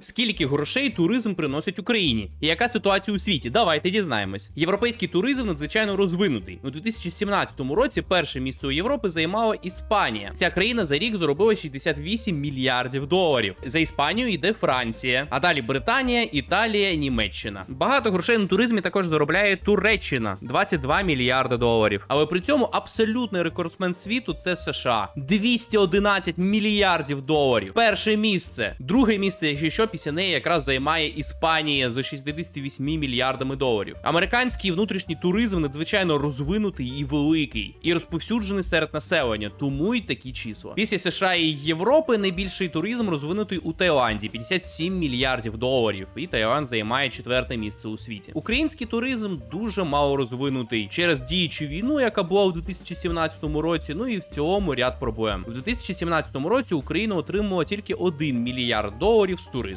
Скільки грошей туризм приносить Україні? І яка ситуація у світі? Давайте дізнаємось. Європейський туризм надзвичайно розвинутий. У 2017 році перше місце у Європи займала Іспанія. Ця країна за рік заробила 68 мільярдів доларів. За Іспанією йде Франція, а далі Британія, Італія, Німеччина. Багато грошей на туризмі також заробляє Туреччина 22 мільярди доларів. Але при цьому абсолютний рекордсмен світу це США 211 мільярдів доларів. Перше місце, друге місце, якщо що, після неї якраз займає Іспанія за 68 мільярдами доларів. Американський внутрішній туризм надзвичайно розвинутий і великий, і розповсюджений серед населення, тому й такі числа. Після США і Європи найбільший туризм розвинутий у Таїланді 57 мільярдів доларів. І Таїланд займає четверте місце у світі. Український туризм дуже мало розвинутий через діючу війну, яка була у 2017 році. Ну і в цілому ряд проблем. У 2017 році Україна отримала тільки 1 мільярд доларів з туризму.